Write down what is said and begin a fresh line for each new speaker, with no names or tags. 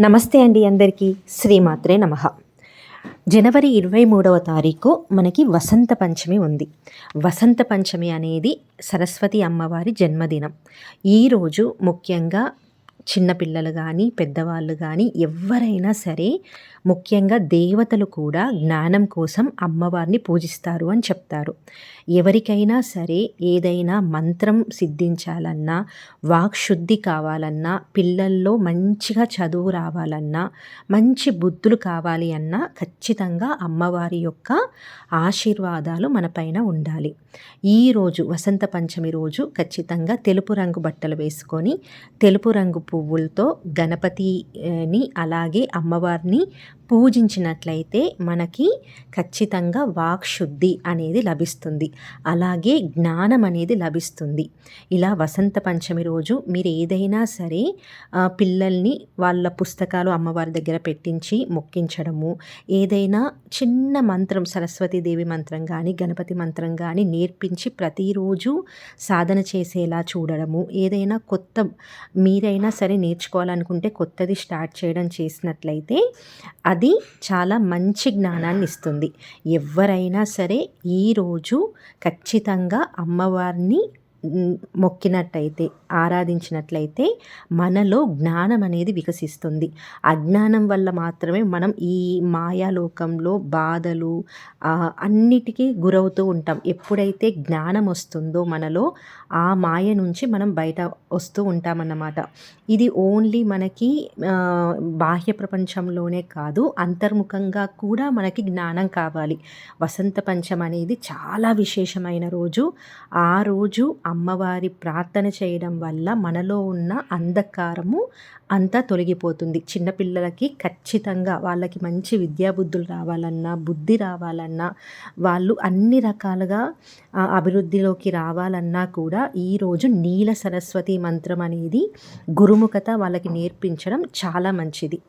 నమస్తే అండి అందరికీ. శ్రీమాత్రే నమ. జనవరి ఇరవై మూడవ తారీఖు మనకి వసంత పంచమి ఉంది. వసంత పంచమి అనేది సరస్వతి అమ్మవారి జన్మదినం. ఈరోజు ముఖ్యంగా చిన్నపిల్లలు కానీ పెద్దవాళ్ళు కానీ ఎవరైనా సరే ముఖ్యంగా దేవతలు కూడా జ్ఞానం కోసం అమ్మవారిని పూజిస్తారు అని చెప్తారు. ఎవరికైనా సరే ఏదైనా మంత్రం సిద్ధించాలన్నా వాక్శుద్ధి కావాలన్నా పిల్లల్లో మంచిగా చదువు రావాలన్నా మంచి బుద్ధులు కావాలి అన్నా ఖచ్చితంగా అమ్మవారి యొక్క ఆశీర్వాదాలు మన పైన ఉండాలి. ఈరోజు వసంత పంచమి రోజు ఖచ్చితంగా తెలుపు రంగు బట్టలు వేసుకొని తెలుపు రంగు పువ్వులతో గణపతిని అలాగే అమ్మవారిని పూజించినట్లయితే మనకి ఖచ్చితంగా వాక్శుద్ధి అనేది లభిస్తుంది. అలాగే జ్ఞానం అనేది లభిస్తుంది. ఇలా వసంత పంచమి రోజు మీరు ఏదైనా సరే పిల్లల్ని వాళ్ళ పుస్తకాలు అమ్మవారి దగ్గర పెట్టించి మొక్కించడము ఏదైనా చిన్న మంత్రం సరస్వతీదేవి మంత్రం కానీ గణపతి మంత్రం కానీ నేర్పించి ప్రతిరోజు సాధన చేసేలా చూడడము ఏదైనా కొత్త మీరైనా సరే నేర్చుకోవాలనుకుంటే కొత్తది స్టార్ట్ చేయడం చేసినట్లయితే అది చాలా మంచి జ్ఞానాన్ని ఇస్తుంది ఎవరైనా సరే ఈరోజు ఖచ్చితంగా అమ్మవారిని మొక్కినట్టయితే ఆరాధించినట్లయితే మనలో జ్ఞానం అనేది వికసిస్తుంది. అజ్ఞానం వల్ల మాత్రమే మనం ఈ మాయాలోకంలో బాధలు అన్నిటికీ గురవుతూ ఉంటాం. ఎప్పుడైతే జ్ఞానం వస్తుందో మనలో ఆ మాయ నుంచి మనం బయట వస్తూ ఉంటామన్నమాట. ఇది ఓన్లీ మనకి బాహ్య ప్రపంచంలోనే కాదు అంతర్ముఖంగా కూడా మనకి జ్ఞానం కావాలి. వసంత పంచం అనేది చాలా విశేషమైన రోజు. ఆ రోజు అమ్మవారి ప్రార్థన చేయడం వల్ల మనలో ఉన్న అంధకారము అంతా తొలగిపోతుంది. చిన్నపిల్లలకి ఖచ్చితంగా వాళ్ళకి మంచి విద్యాబుద్ధులు రావాలన్నా బుద్ధి రావాలన్నా వాళ్ళు అన్ని రకాలుగా అభివృద్ధిలోకి రావాలన్నా కూడా ఈరోజు నీల సరస్వతి మంత్రం అనేది గురుముఖత వాళ్ళకి నేర్పించడం చాలా మంచిది.